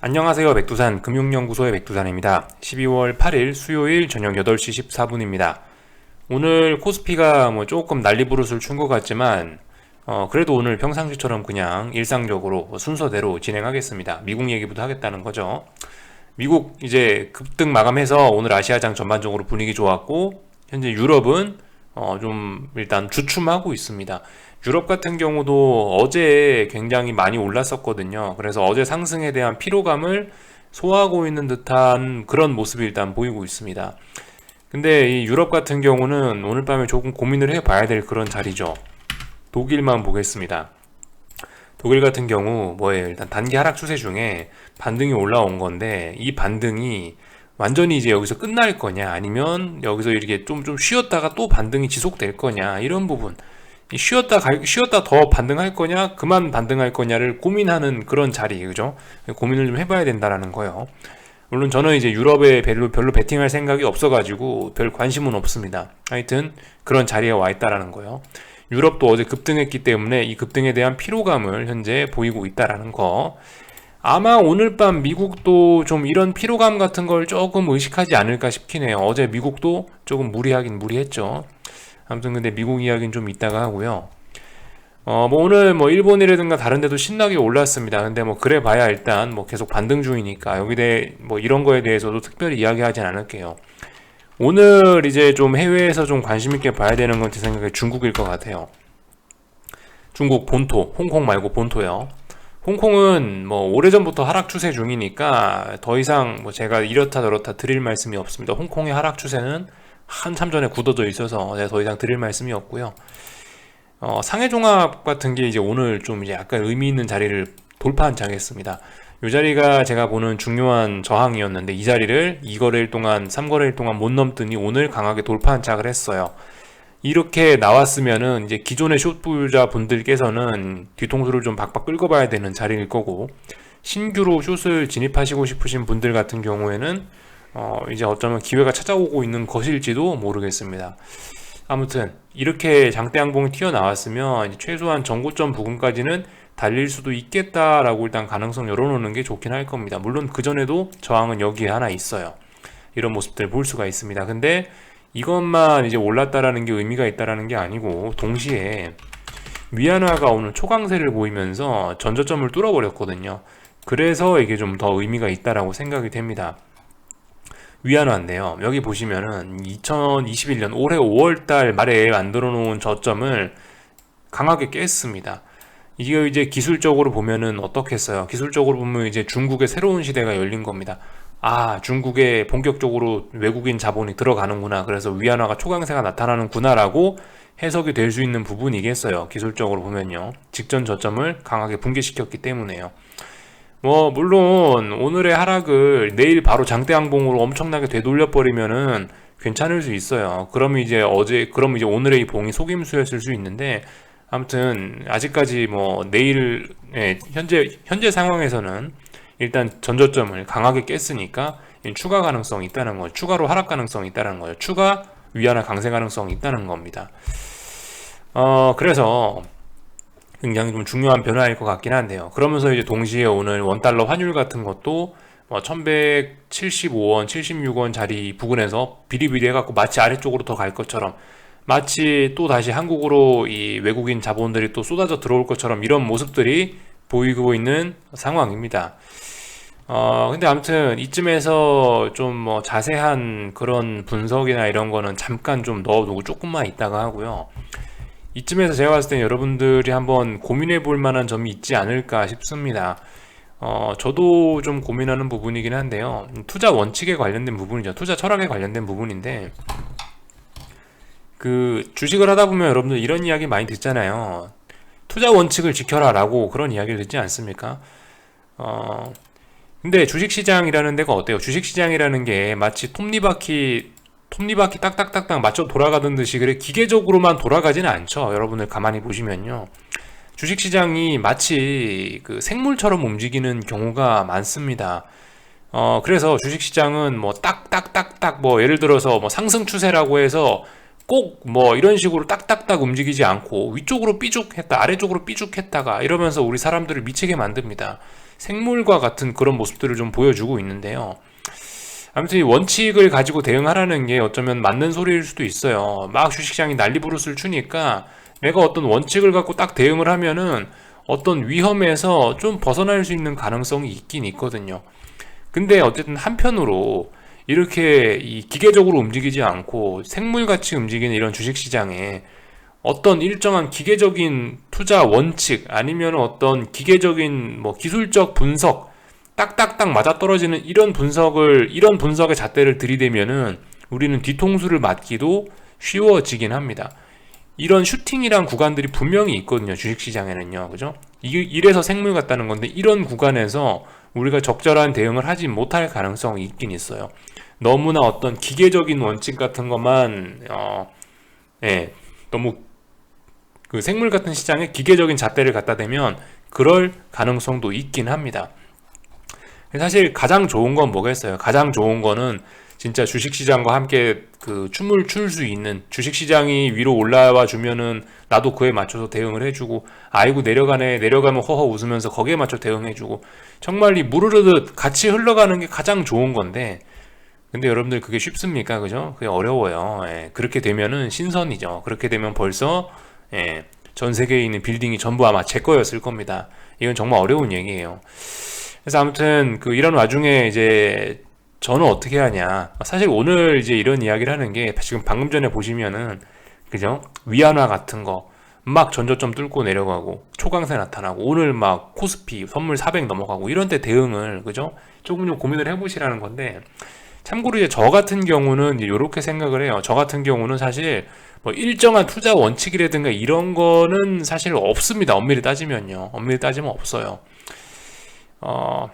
안녕하세요. 백두산 금융연구소의 백두산입니다. 12월 8일 수요일 저녁 8시 14분입니다. 오늘 코스피가 뭐 조금 난리부르스를 춘 것 같지만 어 그래도 오늘 평상시처럼 그냥 일상적으로 순서대로 진행하겠습니다. 미국 얘기부터 하겠다는 거죠. 미국 이제 급등 마감해서 오늘 아시아장 전반적으로 분위기 좋았고 현재 유럽은 어 좀 일단 주춤하고 있습니다. 유럽 같은 경우도 어제 굉장히 많이 올랐었거든요. 그래서 어제 상승에 대한 피로감을 소화하고 있는 듯한 그런 모습이 일단 보이고 있습니다. 근데 이 유럽 같은 경우는 오늘 밤에 조금 고민을 해봐야 될 그런 자리죠. 독일만 보겠습니다. 독일 같은 경우 뭐예요? 일단 단기 하락 추세 중에 반등이 올라온 건데 이 반등이 완전히 이제 여기서 끝날 거냐 아니면 여기서 이렇게 좀좀 쉬었다가 또 반등이 지속될 거냐 이런 부분 쉬었다 갈, 쉬었다 더 반등할 거냐 그만 반등할 거냐를 고민하는 그런 자리 그죠? 고민을 좀 해봐야 된다라는 거예요. 물론 저는 이제 유럽에 별로 별로 베팅할 생각이 없어가지고 별 관심은 없습니다. 하여튼 그런 자리에 와 있다라는 거예요. 유럽도 어제 급등했기 때문에 이 급등에 대한 피로감을 현재 보이고 있다라는 거. 아마 오늘 밤 미국도 좀 이런 피로감 같은 걸 조금 의식하지 않을까 싶긴 해요. 어제 미국도 조금 무리하긴 무리했죠 아무튼 근데 미국 이야기는 좀 이따가 하고요. 어, 뭐 오늘 뭐 일본이라든가 다른 데도 신나게 올랐습니다. 근데 뭐 그래 봐야 일단 뭐 계속 반등 중이니까 여기 대해 뭐 이런 거에 대해서도 특별히 이야기하진 않을게요. 오늘 이제 좀 해외에서 좀 관심 있게 봐야 되는 건 제 생각에 중국일 것 같아요. 중국 본토, 홍콩 말고 본토요. 홍콩은 뭐 오래전부터 하락 추세 중이니까 더 이상 뭐 제가 이렇다 저렇다 드릴 말씀이 없습니다. 홍콩의 하락 추세는 한참 전에 굳어져 있어서 제가 더 이상 드릴 말씀이 없고요. 어, 상해 종합 같은 게 이제 오늘 좀 이제 약간 의미 있는 자리를 돌파한 장이었습니다. 이 자리가 제가 보는 중요한 저항이었는데 이 자리를 2거래일 동안 3거래일 동안 못 넘더니 오늘 강하게 돌파한 착을 했어요. 이렇게 나왔으면은 이제 기존의 숏부자 분들께서는 뒤통수를 좀 박박 끌고 봐야 되는 자리일 거고 신규로 숏을 진입하시고 싶으신 분들 같은 경우에는 어, 이제 어쩌면 기회가 찾아오고 있는 것일지도 모르겠습니다. 아무튼 이렇게 장대 항봉이 튀어나왔으면 최소한 전고점 부근까지는 달릴 수도 있겠다라고 일단 가능성 열어놓는 게 좋긴 할 겁니다. 물론 그 전에도 저항은 여기에 하나 있어요. 이런 모습들 볼 수가 있습니다. 근데 이것만 이제 올랐다라는 게 의미가 있다라는 게 아니고 동시에 위안화가 오늘 초강세를 보이면서 전저점을 뚫어버렸거든요. 그래서 이게 좀 더 의미가 있다라고 생각이 됩니다. 위안화인데요. 여기 보시면은 2021년 올해 5월달 말에 만들어 놓은 저점을 강하게 깼습니다. 이게 이제 기술적으로 보면은 어떻겠어요? 기술적으로 보면 이제 중국의 새로운 시대가 열린 겁니다. 아, 중국에 본격적으로 외국인 자본이 들어가는구나. 그래서 위안화가 초강세가 나타나는구나라고 해석이 될 수 있는 부분이겠어요. 기술적으로 보면요. 직전 저점을 강하게 붕괴시켰기 때문에요. 뭐 물론 오늘의 하락을 내일 바로 장대 항봉으로 엄청나게 되돌려 버리면은 괜찮을 수 있어요. 그러면 이제 어제 그럼 이제 오늘의 이 봉이 속임수였을 수 있는데 아무튼 아직까지 뭐 내일 예, 현재 현재 상황에서는 일단 전저점을 강하게 깼으니까 추가 가능성이 있다는 거예요. 추가로 하락 가능성이 있다는 거예요. 추가 위안화 강세 가능성이 있다는 겁니다. 어 그래서 굉장히 좀 중요한 변화일 것 같긴 한데요. 그러면서 이제 동시에 오늘 원달러 환율 같은 것도 뭐 1175원, 76원 자리 부근에서 비리비리 해갖고 마치 아래쪽으로 더 갈 것처럼 마치 또 다시 한국으로 이 외국인 자본들이 또 쏟아져 들어올 것처럼 이런 모습들이 보이고 있는 상황입니다. 어, 근데 아무튼 이쯤에서 좀 뭐 자세한 그런 분석이나 이런 거는 잠깐 좀 넣어두고 조금만 있다가 하고요. 이쯤에서 제가 봤을 때 여러분들이 한번 고민해 볼 만한 점이 있지 않을까 싶습니다. 어, 저도 좀 고민하는 부분이긴 한데요. 투자 원칙에 관련된 부분이죠. 투자 철학에 관련된 부분인데, 그, 주식을 하다 보면 여러분들 이런 이야기 많이 듣잖아요. 투자 원칙을 지켜라 라고 그런 이야기를 듣지 않습니까? 어, 근데 주식시장이라는 데가 어때요? 주식시장이라는 게 마치 톱니바퀴 톱니바퀴 딱딱딱딱 맞춰 돌아가던 듯이 그래 기계적으로만 돌아가지는 않죠. 여러분들 가만히 보시면요. 주식시장이 마치 그 생물처럼 움직이는 경우가 많습니다. 어, 그래서 주식시장은 뭐 딱딱딱딱 뭐 예를 들어서 뭐 상승 추세라고 해서 꼭 뭐 이런 식으로 딱딱딱 움직이지 않고 위쪽으로 삐죽했다 아래쪽으로 삐죽했다가 이러면서 우리 사람들을 미치게 만듭니다. 생물과 같은 그런 모습들을 좀 보여주고 있는데요. 아무튼 이 원칙을 가지고 대응하라는 게 어쩌면 맞는 소리일 수도 있어요. 막 주식시장이 난리 부르스를 추니까 내가 어떤 원칙을 갖고 딱 대응을 하면은 어떤 위험에서 좀 벗어날 수 있는 가능성이 있긴 있거든요. 근데 어쨌든 한편으로 이렇게 이 기계적으로 움직이지 않고 생물같이 움직이는 이런 주식시장에 어떤 일정한 기계적인 투자 원칙 아니면 어떤 기계적인 뭐 기술적 분석 딱딱딱 맞아떨어지는 이런 분석을 이런 분석의 잣대를 들이대면은 우리는 뒤통수를 맞기도 쉬워지긴 합니다. 이런 슈팅이란 구간들이 분명히 있거든요. 주식시장에는요. 그죠? 이래서 생물 같다는 건데 이런 구간에서 우리가 적절한 대응을 하지 못할 가능성이 있긴 있어요. 너무나 어떤 기계적인 원칙 같은 것만 어, 예, 너무 그 생물 같은 시장에 기계적인 잣대를 갖다 대면 그럴 가능성도 있긴 합니다. 사실 가장 좋은 건 뭐겠어요? 가장 좋은 거는 진짜 주식시장과 함께 그 춤을 출 수 있는 주식시장이 위로 올라와 주면은 나도 그에 맞춰서 대응을 해주고 아이고 내려가네 내려가면 허허 웃으면서 거기에 맞춰 대응해주고 정말 이 무르르듯 같이 흘러가는 게 가장 좋은 건데 근데 여러분들 그게 쉽습니까? 그죠? 그게 어려워요. 예, 그렇게 되면은 신선이죠. 그렇게 되면 벌써 예, 전 세계에 있는 빌딩이 전부 아마 제 거였을 겁니다. 이건 정말 어려운 얘기예요 그래서 아무튼 그 이런 와중에 이제 저는 어떻게 하냐. 사실 오늘 이제 이런 이야기를 하는 게 지금 방금 전에 보시면은 그죠? 위안화 같은 거 막 전저점 뚫고 내려가고 초강세 나타나고 오늘 막 코스피 선물 400 넘어가고 이런 데 대응을 그죠? 조금 좀 고민을 해 보시라는 건데 참고로 이제 저 같은 경우는 이렇게 생각을 해요. 저 같은 경우는 사실 뭐 일정한 투자 원칙이라든가 이런 거는 사실 없습니다. 엄밀히 따지면요. 엄밀히 따지면 없어요. 어,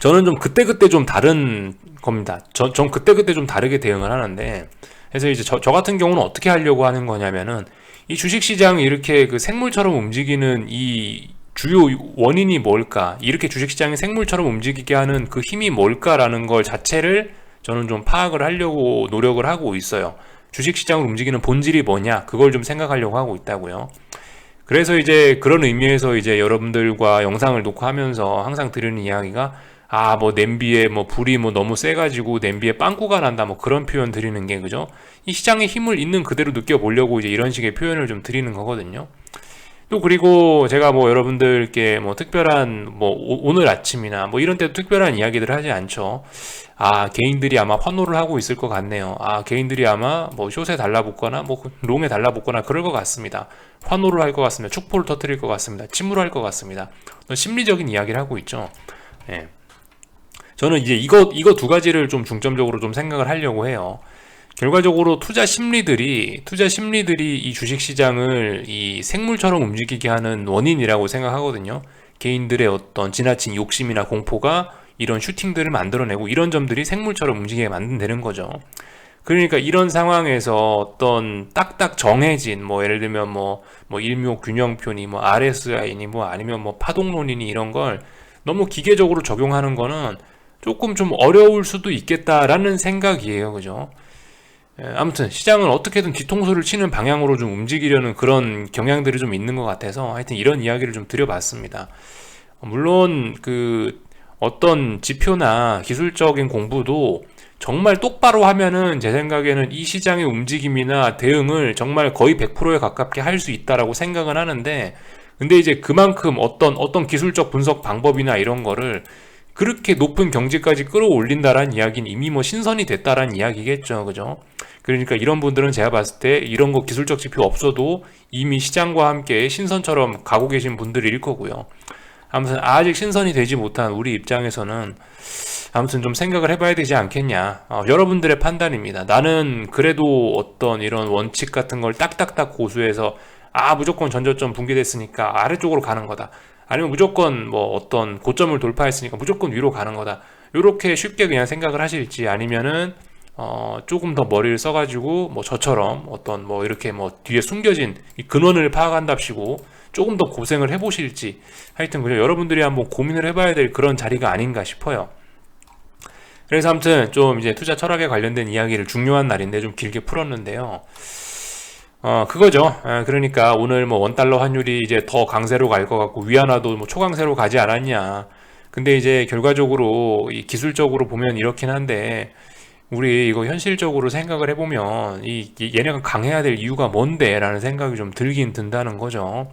저는 좀 그때그때 좀 다른 겁니다. 저, 전 그때그때 좀 다르게 대응을 하는데, 그래서 이제 저, 저 같은 경우는 어떻게 하려고 하는 거냐면은, 이 주식시장이 이렇게 그 생물처럼 움직이는 이 주요 원인이 뭘까? 이렇게 주식시장이 생물처럼 움직이게 하는 그 힘이 뭘까라는 걸 자체를 저는 좀 파악을 하려고 노력을 하고 있어요. 주식시장을 움직이는 본질이 뭐냐? 그걸 좀 생각하려고 하고 있다고요. 그래서 이제 그런 의미에서 이제 여러분들과 영상을 녹화하면서 항상 드리는 이야기가 아, 뭐 냄비에 뭐 불이 뭐 너무 세가지고 냄비에 빵꾸가 난다 뭐 그런 표현 드리는 게 그죠? 이 시장의 힘을 있는 그대로 느껴보려고 이제 이런 식의 표현을 좀 드리는 거거든요. 또 그리고 제가 뭐 여러분들께 뭐 특별한 뭐 오, 늘 아침이나 뭐 이런 때도 특별한 이야기들 하지 않죠. 아 개인들이 아마 환호를 하고 있을 것 같네요. 아 개인들이 아마 뭐 숏에 달라붙거나 뭐 롱에 달라붙거나 그럴 것 같습니다. 환호를 할 것 같습니다. 축포를 터뜨릴 것 같습니다. 침울할 것 같습니다. 심리적인 이야기를 하고 있죠. 예. 저는 이제 이거 이거 두 가지를 좀 중점적으로 좀 생각을 하려고 해요. 결과적으로 투자 심리들이 투자 심리들이 이 주식 시장을 이 생물처럼 움직이게 하는 원인이라고 생각하거든요. 개인들의 어떤 지나친 욕심이나 공포가 이런 슈팅들을 만들어내고 이런 점들이 생물처럼 움직이게 만든다는 거죠. 그러니까 이런 상황에서 어떤 딱딱 정해진 뭐 예를 들면 뭐뭐 뭐 일묘 균형표니 뭐 RSI니 뭐 아니면 뭐 파동론이니 이런 걸 너무 기계적으로 적용하는 거는 조금 좀 어려울 수도 있겠다라는 생각이에요. 그죠? 예, 아무튼 시장은 어떻게든 뒤통수를 치는 방향으로 좀 움직이려는 그런 경향들이 좀 있는 것 같아서 하여튼 이런 이야기를 좀 드려봤습니다. 물론 그 어떤 지표나 기술적인 공부도 정말 똑바로 하면은 제 생각에는 이 시장의 움직임이나 대응을 정말 거의 100%에 가깝게 할 수 있다라고 생각은 하는데 근데 이제 그만큼 어떤 어떤 기술적 분석 방법이나 이런 거를 그렇게 높은 경지까지 끌어올린다라는 이야기는 이미 뭐 신선이 됐다라는 이야기겠죠. 그죠? 그러니까 이런 분들은 제가 봤을 때 이런 거 기술적 지표 없어도 이미 시장과 함께 신선처럼 가고 계신 분들일 거고요. 아무튼 아직 신선이 되지 못한 우리 입장에서는 아무튼 좀 생각을 해봐야 되지 않겠냐. 어, 여러분들의 판단입니다. 나는 그래도 어떤 이런 원칙 같은 걸 딱딱딱 고수해서 아 무조건 전저점 붕괴됐으니까 아래쪽으로 가는 거다. 아니면 무조건 뭐 어떤 고점을 돌파했으니까 무조건 위로 가는 거다. 이렇게 쉽게 그냥 생각을 하실지 아니면은 어 조금 더 머리를 써가지고 뭐 저처럼 어떤 뭐 이렇게 뭐 뒤에 숨겨진 이 근원을 파악한답시고 조금 더 고생을 해보실지 하여튼 그냥 여러분들이 한번 고민을 해봐야 될 그런 자리가 아닌가 싶어요. 그래서 아무튼 좀 이제 투자 철학에 관련된 이야기를 중요한 날인데 좀 길게 풀었는데요. 어, 그거죠. 아, 그러니까 오늘 뭐 원달러 환율이 이제 더 강세로 갈 것 같고 위안화도 뭐 초강세로 가지 않았냐. 근데 이제 결과적으로 이 기술적으로 보면 이렇긴 한데 우리 이거 현실적으로 생각을 해보면 이 이- 얘네가 강해야 될 이유가 뭔데라는 생각이 좀 들긴 든다는 거죠.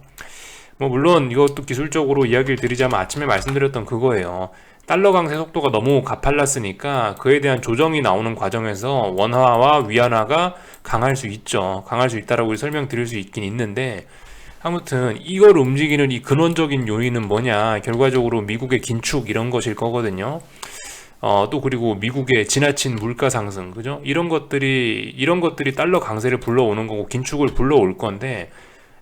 뭐 물론 이것도 기술적으로 이야기를 드리자면 아침에 말씀드렸던 그거예요. 달러 강세 속도가 너무 가팔랐으니까 그에 대한 조정이 나오는 과정에서 원화와 위안화가 강할 수 있죠. 강할 수 있다라고 설명드릴 수 있긴 있는데 아무튼 이걸 움직이는 이 근원적인 요인은 뭐냐? 결과적으로 미국의 긴축 이런 것일 거거든요. 어, 또 그리고 미국의 지나친 물가 상승, 그죠? 이런 것들이 이런 것들이 달러 강세를 불러오는 거고 긴축을 불러올 건데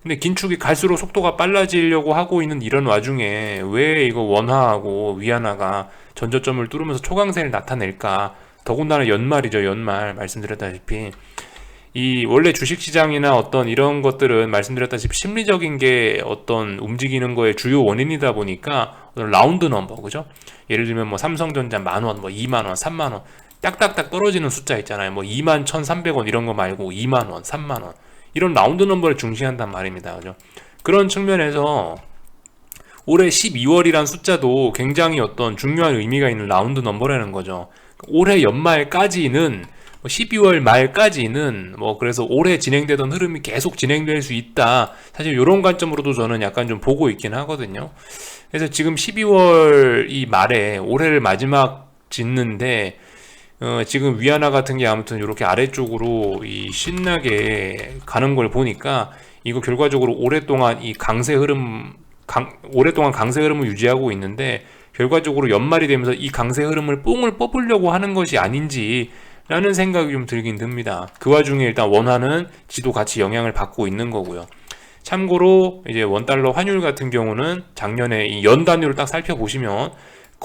근데 긴축이 갈수록 속도가 빨라지려고 하고 있는 이런 와중에 왜 이거 원화하고 위안화가 전저점을 뚫으면서 초강세를 나타낼까? 더군다나 연말이죠, 연말 말씀드렸다시피 이 원래 주식시장이나 어떤 이런 것들은 말씀드렸다시피 심리적인 게 어떤 움직이는 거의 주요 원인이다 보니까 어떤 라운드 넘버 그죠? 예를 들면 뭐 삼성전자 만 원, 뭐 2만 원, 3만 원 딱딱딱 떨어지는 숫자 있잖아요. 뭐 2만 1,300원 이런 거 말고 2만 원, 3만 원 이런 라운드 넘버를 중시한단 말입니다. 그죠? 그런 측면에서 올해 12월이란 숫자도 굉장히 어떤 중요한 의미가 있는 라운드 넘버라는 거죠. 올해 연말까지는 12월 말까지는 뭐 그래서 올해 진행되던 흐름이 계속 진행될 수 있다. 사실 이런 관점으로도 저는 약간 좀 보고 있긴 하거든요. 그래서 지금 12월 이 말에 올해를 마지막 짓는데 어, 지금 위안화 같은 게 아무튼 이렇게 아래쪽으로 이 신나게 가는 걸 보니까 이거 결과적으로 오랫동안 이 강세 흐름 강, 오랫동안 강세 흐름을 유지하고 있는데 결과적으로 연말이 되면서 이 강세 흐름을 뽕을 뽑으려고 하는 것이 아닌지 라는 생각이 좀 들긴 듭니다. 그 와중에 일단 원화는 지도 같이 영향을 받고 있는 거고요. 참고로 이제 원달러 환율 같은 경우는 작년에 이 연 단위로 딱 살펴보시면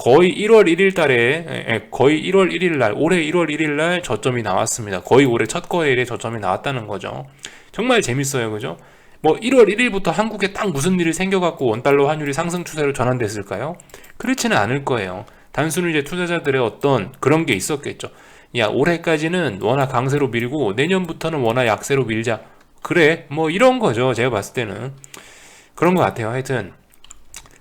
거의 1월 1일 달에 거의 1월 1일 날 올해 1월 1일 날 저점이 나왔습니다. 거의 올해 첫 거래일에 저점이 나왔다는 거죠. 정말 재밌어요. 그죠? 뭐 1월 1일부터 한국에 딱 무슨 일이 생겨갖고 원달러 환율이 상승 추세로 전환됐을까요? 그렇지는 않을 거예요. 단순히 이제 투자자들의 어떤 그런 게 있었겠죠. 야, 올해까지는 원화 강세로 밀고 내년부터는 원화 약세로 밀자. 그래, 뭐 이런 거죠. 제가 봤을 때는. 그런 것 같아요. 하여튼.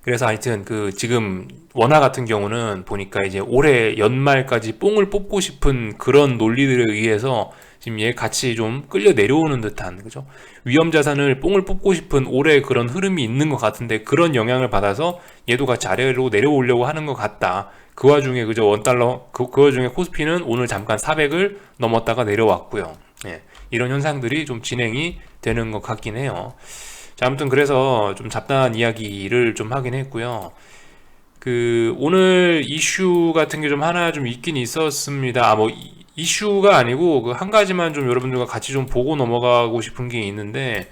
그래서 하여튼 그 지금 원화 같은 경우는 보니까 이제 올해 연말까지 뽕을 뽑고 싶은 그런 논리들에 의해서 지금 얘 같이 좀 끌려 내려오는 듯한 그죠? 위험 자산을 뽕을 뽑고 싶은 올해 그런 흐름이 있는 것 같은데 그런 영향을 받아서 얘도 같이 아래로 내려오려고 하는 것 같다. 그 와중에 그죠 원달러 그, 그 와중에 코스피는 오늘 잠깐 400을 넘었다가 내려왔고요. 예, 이런 현상들이 좀 진행이 되는 것 같긴 해요 자, 아무튼 그래서 좀 잡다한 이야기를 좀 하긴 했고요. 그 오늘 이슈 같은 게 좀 하나 좀 있긴 있었습니다. 아, 뭐 이- 이슈가 아니고 그 한 가지만 좀 여러분들과 같이 좀 보고 넘어가고 싶은 게 있는데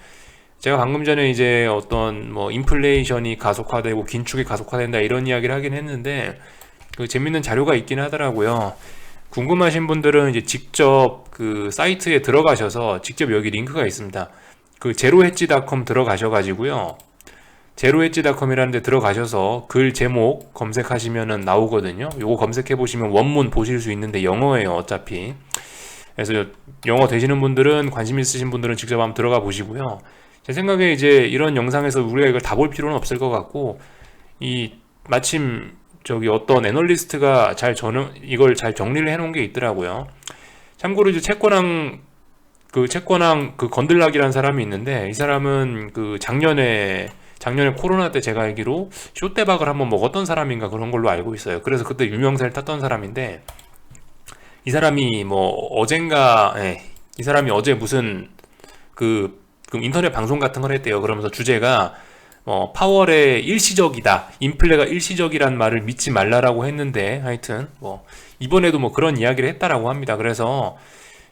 제가 방금 전에 이제 어떤 뭐 인플레이션이 가속화되고 긴축이 가속화된다 이런 이야기를 하긴 했는데 그 재밌는 자료가 있긴 하더라고요. 궁금하신 분들은 이제 직접 그 사이트에 들어가셔서 직접 여기 링크가 있습니다. 그 제로헤지닷컴 들어가셔가지고요. 제로헤지닷컴이라는 데 들어가셔서 글 제목 검색하시면은 나오거든요. 요거 검색해 보시면 원문 보실 수 있는데 영어예요, 어차피. 그래서 영어 되시는 분들은 관심 있으신 분들은 직접 한번 들어가 보시고요. 제 생각에 이제 이런 영상에서 우리가 이걸 다 볼 필요는 없을 것 같고 이 마침 저기 어떤 애널리스트가 잘 저는 이걸 잘 정리를 해 놓은 게 있더라고요. 참고로 이제 채권왕 그 채권왕 그 건들락이라는 사람이 있는데 이 사람은 그 작년에 작년에 코로나 때 제가 알기로 쇼대박을 한번 먹었던 사람인가 그런 걸로 알고 있어요. 그래서 그때 유명세를 탔던 사람인데 이 사람이 뭐 어젠가 예, 이 사람이 어제 무슨 그, 그 인터넷 방송 같은 걸 했대요. 그러면서 주제가 어, 파월의 일시적이다. 인플레가 일시적이란 말을 믿지 말라라고 했는데 하여튼 뭐 이번에도 뭐 그런 이야기를 했다라고 합니다. 그래서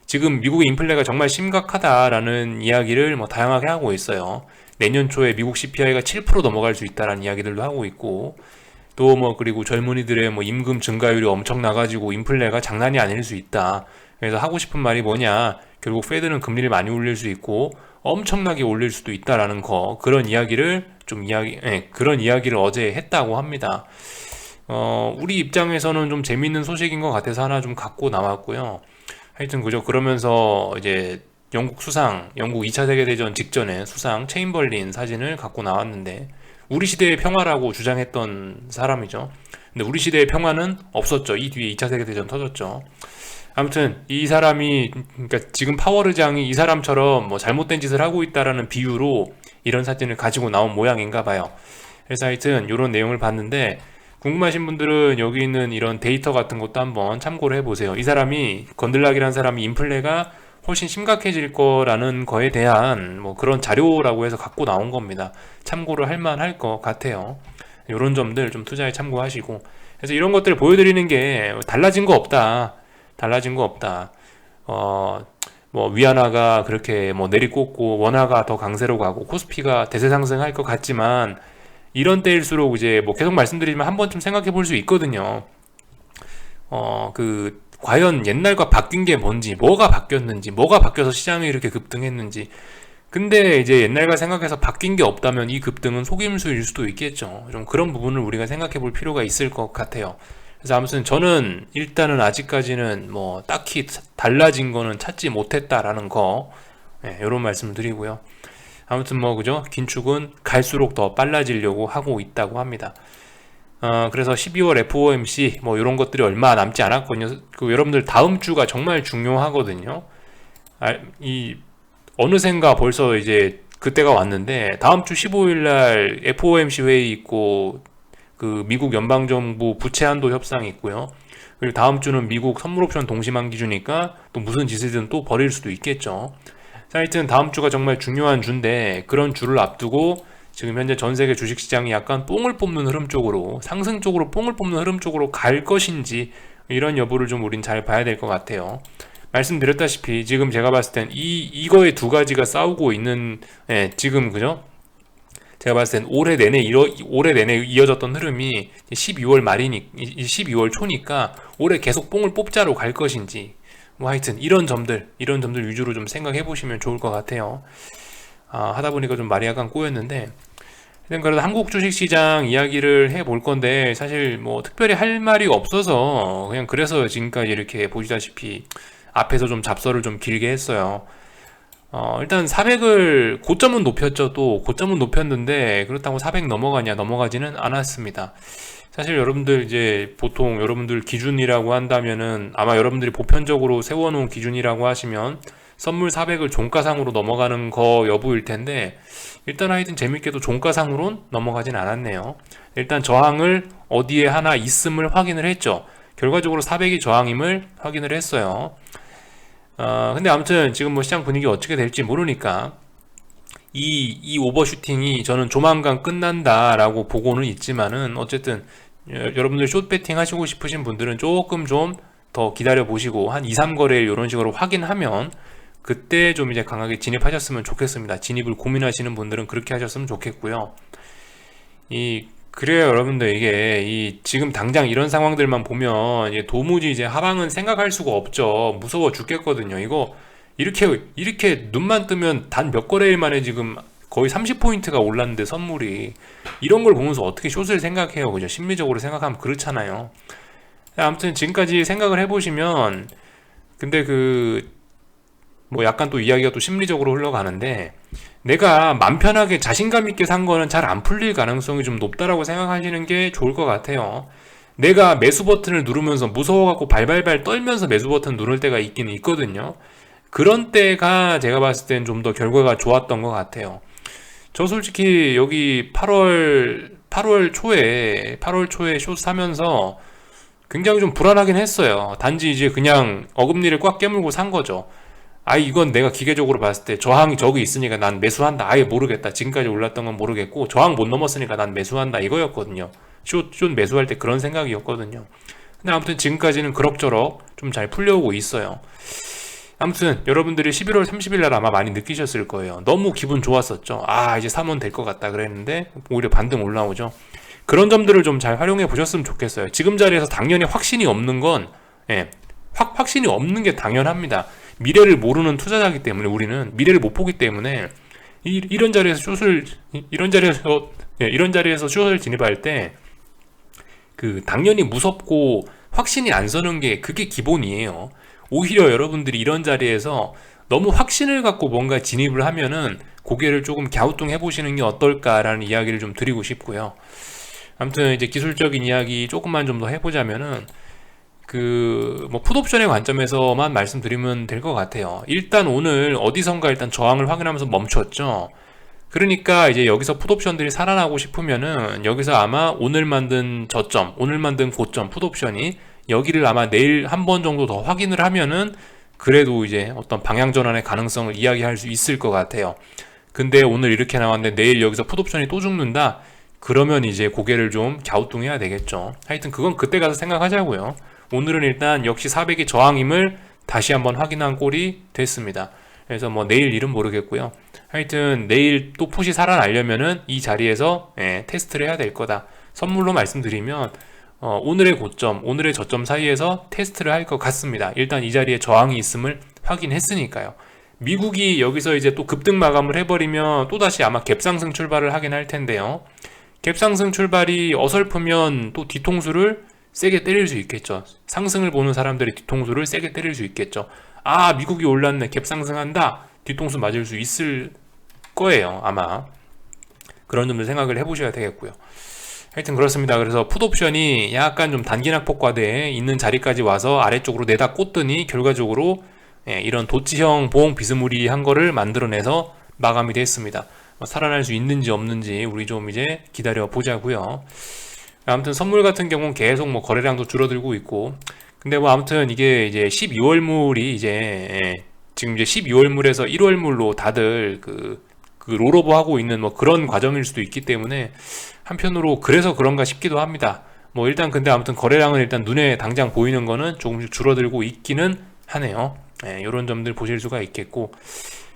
지금 미국의 인플레가 정말 심각하다라는 이야기를 뭐 다양하게 하고 있어요. 내년 초에 미국 CPI가 7% 넘어갈 수 있다라는 이야기들도 하고 있고 또 뭐 그리고 젊은이들의 뭐 임금 증가율이 엄청 나가지고 인플레가 장난이 아닐 수 있다. 그래서 하고 싶은 말이 뭐냐? 결국 페드는 금리를 많이 올릴 수 있고 엄청나게 올릴 수도 있다라는 거 그런 이야기를 좀 이야기 예, 그런 이야기를 어제 했다고 합니다. 어, 우리 입장에서는 좀 재밌는 소식인 것 같아서 하나 좀 갖고 나왔고요. 하여튼 그죠. 그러면서 이제 영국 수상, 영국 2차 세계대전 직전에 수상 체인벌린 사진을 갖고 나왔는데 우리 시대의 평화라고 주장했던 사람이죠. 근데 우리 시대의 평화는 없었죠. 이 뒤에 2차 세계대전 터졌죠. 아무튼 이 사람이 그러니까 지금 파워르장이 이 사람처럼 뭐 잘못된 짓을 하고 있다라는 비유로 이런 사진을 가지고 나온 모양인가 봐요. 그래서 하여튼 이런 내용을 봤는데 궁금하신 분들은 여기 있는 이런 데이터 같은 것도 한번 참고를 해보세요. 이 사람이 건들락이라는 사람이 인플레가 훨씬 심각해질 거라는 거에 대한 뭐 그런 자료라고 해서 갖고 나온 겁니다. 참고를 할 만할 것 같아요. 이런 점들 좀 투자에 참고하시고 그래서 이런 것들을 보여드리는 게 달라진 거 없다. 달라진 거 없다. 어, 뭐 위안화가 그렇게 뭐 내리꽂고 원화가 더 강세로 가고 코스피가 대세 상승할 것 같지만 이런 때일수록 이제 뭐 계속 말씀드리지만 한 번쯤 생각해 볼 수 있거든요. 어, 그 과연 옛날과 바뀐 게 뭔지, 뭐가 바뀌었는지, 뭐가 바뀌어서 시장이 이렇게 급등했는지. 근데 이제 옛날과 생각해서 바뀐 게 없다면 이 급등은 속임수일 수도 있겠죠. 좀 그런 부분을 우리가 생각해 볼 필요가 있을 것 같아요. 그래서 아무튼 저는 일단은 아직까지는 뭐 딱히 달라진 거는 찾지 못했다라는 거 네, 이런 말씀을 드리고요. 아무튼 뭐 그죠 긴축은 갈수록 더 빨라지려고 하고 있다고 합니다. 어, 그래서 12월 FOMC 뭐 이런 것들이 얼마 남지 않았거든요. 그 여러분들 다음 주가 정말 중요하거든요. 아, 이 어느샌가 벌써 이제 그때가 왔는데 다음 주 15일 날 FOMC 회의 있고 그 미국 연방 정부 부채 한도 협상이 있고요. 그리고 다음 주는 미국 선물 옵션 동시만 기준이니까 또 무슨 짓이든 또 벌일 수도 있겠죠. 하여튼 다음 주가 정말 중요한 주인데 그런 주를 앞두고 지금 현재 전 세계 주식 시장이 약간 뽕을 뽑는 흐름 쪽으로 상승 쪽으로 뽕을 뽑는 흐름 쪽으로 갈 것인지 이런 여부를 좀 우린 잘 봐야 될 것 같아요. 말씀드렸다시피 지금 제가 봤을 땐 이 이거의 두 가지가 싸우고 있는 예, 지금 그죠? 제가 봤을 땐 올해 내내 이어, 올해 내내 이어졌던 흐름이 12월 말이니 12월 초니까 올해 계속 뽕을 뽑자로 갈 것인지 뭐 하여튼 이런 점들 이런 점들 위주로 좀 생각해 보시면 좋을 것 같아요. 아, 하다 보니까 좀 말이 약간 꼬였는데 그래도 한국 주식시장 이야기를 해 볼 건데 사실 뭐 특별히 할 말이 없어서 그냥 그래서 지금까지 이렇게 보시다시피 앞에서 좀 잡설을 좀 길게 했어요. 어, 일단 400을 고점은 높였죠. 또 고점은 높였는데 그렇다고 400 넘어가냐 넘어가지는 않았습니다. 사실 여러분들 이제 보통 여러분들 기준이라고 한다면은 아마 여러분들이 보편적으로 세워놓은 기준이라고 하시면 선물 400을 종가상으로 넘어가는 거 여부일 텐데 일단 하여튼 재밌게도 종가상으론 넘어가진 않았네요. 일단 저항을 어디에 하나 있음을 확인을 했죠. 결과적으로 400이 저항임을 확인을 했어요. 어, 근데 아무튼 지금 뭐 시장 분위기 어떻게 될지 모르니까 이, 이 오버슈팅이 저는 조만간 끝난다라고 보고는 있지만은 어쨌든 여러분들 숏 배팅 하시고 싶으신 분들은 조금 좀 더 기다려 보시고 한 2, 3거래일 이런 식으로 확인하면 그때 좀 이제 강하게 진입하셨으면 좋겠습니다. 진입을 고민하시는 분들은 그렇게 하셨으면 좋겠고요. 이 그래요, 여러분들 이게 이 지금 당장 이런 상황들만 보면 도무지 이제 하방은 생각할 수가 없죠. 무서워 죽겠거든요. 이거 이렇게 이렇게 눈만 뜨면 단 몇 거래일 만에 지금 거의 30포인트가 올랐는데 선물이 이런 걸 보면서 어떻게 숏을 생각해요. 그죠? 심리적으로 생각하면 그렇잖아요. 아무튼 지금까지 생각을 해보시면 근데 그 뭐 약간 또 이야기가 또 심리적으로 흘러가는데 내가 맘 편하게 자신감 있게 산 거는 잘 안 풀릴 가능성이 좀 높다라고 생각하시는 게 좋을 것 같아요. 내가 매수 버튼을 누르면서 무서워갖고 발발발 떨면서 매수 버튼 누를 때가 있기는 있거든요. 그런 때가 제가 봤을 땐좀더 결과가 좋았던 것 같아요. 저 솔직히 여기 8월 8월 초에 8월 초에 숏 사면서 굉장히 좀 불안하긴 했어요. 단지 이제 그냥 어금니를 꽉 깨물고 산 거죠. 아 이건 내가 기계적으로 봤을 때 저항이 저기 있으니까 난 매수한다. 아예 모르겠다. 지금까지 올랐던 건 모르겠고 저항 못 넘었으니까 난 매수한다. 이거였거든요. 숏, 숏 매수할 때 그런 생각이었거든요. 근데 아무튼 지금까지는 그럭저럭 좀 잘 풀려오고 있어요 아무튼 여러분들이 11월 30일 날 아마 많이 느끼셨을 거예요. 너무 기분 좋았었죠. 아 이제 사면 될것 같다 그랬는데 오히려 반등 올라오죠. 그런 점들을 좀 잘 활용해 보셨으면 좋겠어요. 지금 자리에서 당연히 확신이 없는 건 예, 확, 확신이 없는 게 당연합니다. 미래를 모르는 투자자이기 때문에 우리는 미래를 못 보기 때문에 이, 이런 자리에서 숏을 이런 자리에서 예, 이런 자리에서 숏을 진입할 때 그 당연히 무섭고 확신이 안 서는 게 그게 기본이에요. 오히려 여러분들이 이런 자리에서 너무 확신을 갖고 뭔가 진입을 하면은 고개를 조금 갸우뚱 해 보시는 게 어떨까라는 이야기를 좀 드리고 싶고요. 아무튼 이제 기술적인 이야기 조금만 좀 더 해보자면은 그 뭐 풋옵션의 관점에서만 말씀드리면 될 것 같아요. 일단 오늘 어디선가 일단 저항을 확인하면서 멈췄죠. 그러니까 이제 여기서 풋옵션들이 살아나고 싶으면은 여기서 아마 오늘 만든 저점, 오늘 만든 고점 풋옵션이 여기를 아마 내일 한 번 정도 더 확인을 하면은 그래도 이제 어떤 방향 전환의 가능성을 이야기할 수 있을 것 같아요. 근데 오늘 이렇게 나왔는데 내일 여기서 풋옵션이 또 죽는다? 그러면 이제 고개를 좀 갸우뚱해야 되겠죠. 하여튼 그건 그때 가서 생각하자고요. 오늘은 일단 역시 400이 저항임을 다시 한번 확인한 꼴이 됐습니다. 그래서 뭐 내일 일은 모르겠고요. 하여튼 내일 또 풋이 살아나려면은 이 자리에서 예, 테스트를 해야 될 거다. 선물로 말씀드리면 어, 오늘의 고점, 오늘의 저점 사이에서 테스트를 할 것 같습니다. 일단 이 자리에 저항이 있음을 확인했으니까요. 미국이 여기서 이제 또 급등 마감을 해버리면 또다시 아마 갭상승 출발을 하긴 할 텐데요. 갭상승 출발이 어설프면 또 뒤통수를 세게 때릴 수 있겠죠. 상승을 보는 사람들이 뒤통수를 세게 때릴 수 있겠죠. 아, 미국이 올랐네. 갭상승한다. 뒤통수 맞을 수 있을 거예요. 아마. 그런 점들 생각을 해보셔야 되겠고요. 하여튼 그렇습니다. 그래서 풋옵션이 약간 좀 단기 낙폭과대에 있는 자리까지 와서 아래쪽으로 내다 꽂더니 결과적으로 예, 이런 도치형 보홍 비스무리한 거를 만들어내서 마감이 됐습니다. 뭐 살아날 수 있는지 없는지 우리 좀 이제 기다려 보자고요. 아무튼 선물 같은 경우는 계속 뭐 거래량도 줄어들고 있고 근데 뭐 아무튼 이게 이제 12월물이 이제 예, 지금 이제 12월물에서 1월물로 다들 그, 그 롤오버 하고 있는 뭐 그런 과정일 수도 있기 때문에 한편으로 그래서 그런가 싶기도 합니다. 뭐 일단 근데 아무튼 거래량은 일단 눈에 당장 보이는 거는 조금씩 줄어들고 있기는 하네요. 예, 이런 점들 보실 수가 있겠고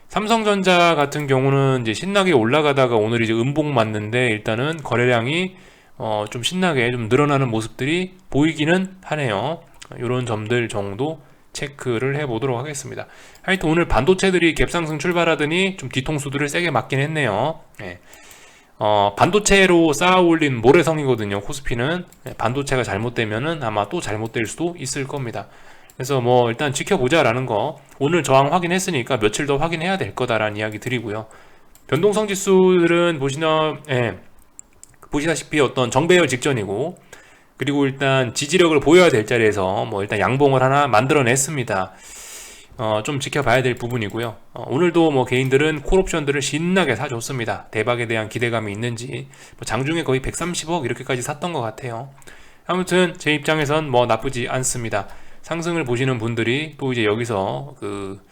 삼성전자 같은 경우는 이제 신나게 올라가다가 오늘 이제 음봉 맞는데 일단은 거래량이 어, 좀 신나게 좀 늘어나는 모습들이 보이기는 하네요. 이런 점들 정도 체크를 해보도록 하겠습니다. 하여튼 오늘 반도체들이 갭상승 출발하더니 좀 뒤통수들을 세게 맞긴 했네요. 예. 어, 반도체로 쌓아 올린 모래성이거든요. 코스피는 예, 반도체가 잘못되면은 아마 또 잘못될 수도 있을 겁니다. 그래서 뭐 일단 지켜보자라는 거 오늘 저항 확인했으니까 며칠 더 확인해야 될 거다라는 이야기 드리고요. 변동성 지수들은 보시나 예, 보시다시피 어떤 정배열 직전이고 그리고 일단 지지력을 보여야 될 자리에서 뭐 일단 양봉을 하나 만들어냈습니다. 어, 좀 지켜봐야 될 부분이고요. 어, 오늘도 뭐 개인들은 콜옵션들을 신나게 사줬습니다. 대박에 대한 기대감이 있는지 뭐 장중에 거의 130억 이렇게까지 샀던 것 같아요. 아무튼 제 입장에선 뭐 나쁘지 않습니다. 상승을 보시는 분들이 또 이제 여기서 그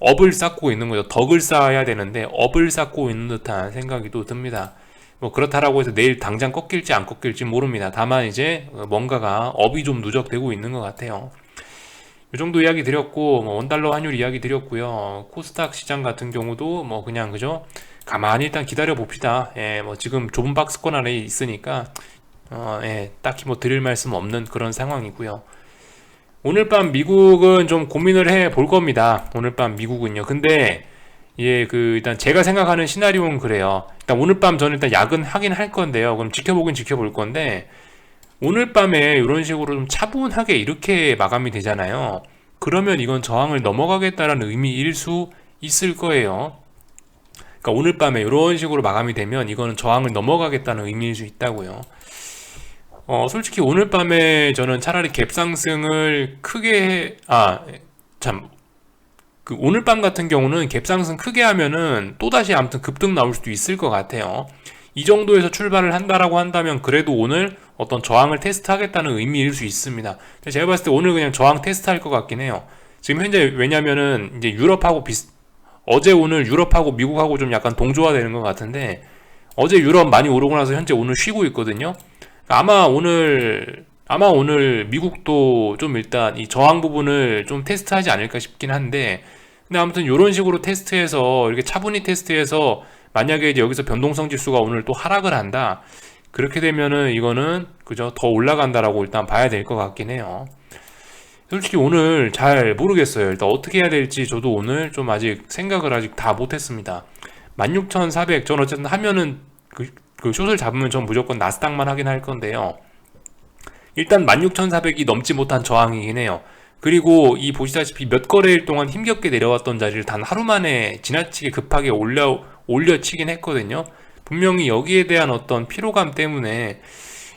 업을 쌓고 있는 거죠. 덕을 쌓아야 되는데 업을 쌓고 있는 듯한 생각이 또 듭니다. 뭐 그렇다라고 해서 내일 당장 꺾일지 안 꺾일지 모릅니다. 다만 이제 뭔가가 업이 좀 누적되고 있는 것 같아요. 이 정도 이야기 드렸고 뭐 원달러 환율 이야기 드렸고요. 코스닥 시장 같은 경우도 뭐 그냥 그죠? 가만히 일단 기다려 봅시다. 예, 뭐 지금 좁은 박스권 안에 있으니까 어, 예, 딱히 뭐 드릴 말씀 없는 그런 상황이고요. 오늘 밤 미국은 좀 고민을 해 볼 겁니다. 오늘 밤 미국은요. 근데 예, 그 일단 제가 생각하는 시나리오는 그래요. 일단 오늘 밤 저는 일단 야근 하긴 할 건데요. 그럼 지켜보긴 지켜볼 건데 오늘 밤에 이런 식으로 좀 차분하게 이렇게 마감이 되잖아요. 그러면 이건 저항을 넘어가겠다라는 의미일 수 있을 거예요. 그러니까 오늘 밤에 이런 식으로 마감이 되면 이거는 저항을 넘어가겠다는 의미일 수 있다고요. 어, 솔직히 오늘 밤에 저는 차라리 갭 상승을 크게, 아, 참, 그 오늘 밤 같은 경우는 갭상승 크게 하면은 또다시 아무튼 급등 나올 수도 있을 것 같아요. 이 정도에서 출발을 한다라고 한다면 그래도 오늘 어떤 저항을 테스트하겠다는 의미일 수 있습니다. 제가 봤을 때 오늘 그냥 저항 테스트할 것 같긴 해요. 지금 현재 왜냐면은 이제 유럽하고 비슷 어제 오늘 유럽하고 미국하고 좀 약간 동조화되는 것 같은데 어제 유럽 많이 오르고 나서 현재 오늘 쉬고 있거든요. 아마 오늘 아마 오늘 미국도 좀 일단 이 저항 부분을 좀 테스트하지 않을까 싶긴 한데 근데 아무튼 이런 식으로 테스트해서 이렇게 차분히 테스트해서 만약에 이제 여기서 변동성 지수가 오늘 또 하락을 한다 그렇게 되면은 이거는 그죠 더 올라간다라고 일단 봐야 될 것 같긴 해요. 솔직히 오늘 잘 모르겠어요. 일단 어떻게 해야 될지 저도 오늘 좀 아직 생각을 아직 다 못했습니다. 16,400, 전 어쨌든 하면은 그, 그 숏을 잡으면 전 무조건 나스닥만 하긴 할 건데요. 일단 16,400이 넘지 못한 저항이긴 해요. 그리고 이 보시다시피 몇 거래일 동안 힘겹게 내려왔던 자리를 단 하루 만에 지나치게 급하게 올려 올려치긴 했거든요. 분명히 여기에 대한 어떤 피로감 때문에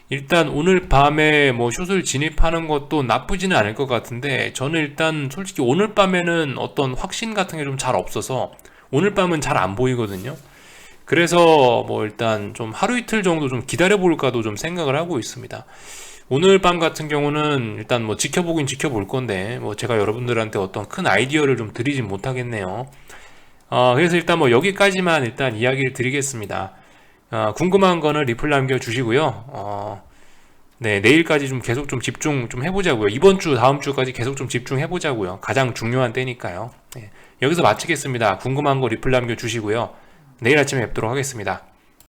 일단 오늘 밤에 뭐 숏을 진입하는 것도 나쁘지는 않을 것 같은데 저는 일단 솔직히 오늘 밤에는 어떤 확신 같은 게 좀 잘 없어서 오늘 밤은 잘 안 보이거든요. 그래서 뭐 일단 좀 하루 이틀 정도 좀 기다려 볼까도 좀 생각을 하고 있습니다. 오늘 밤 같은 경우는 일단 뭐 지켜보긴 지켜볼 건데 뭐 제가 여러분들한테 어떤 큰 아이디어를 좀 드리진 못하겠네요. 어, 그래서 일단 뭐 여기까지만 일단 이야기를 드리겠습니다. 어, 궁금한 거는 리플 남겨주시고요. 어, 네, 내일까지 좀 계속 좀 집중 좀 해보자고요. 이번 주, 다음 주까지 계속 좀 집중해보자고요. 가장 중요한 때니까요. 네, 여기서 마치겠습니다. 궁금한 거 리플 남겨주시고요. 내일 아침에 뵙도록 하겠습니다.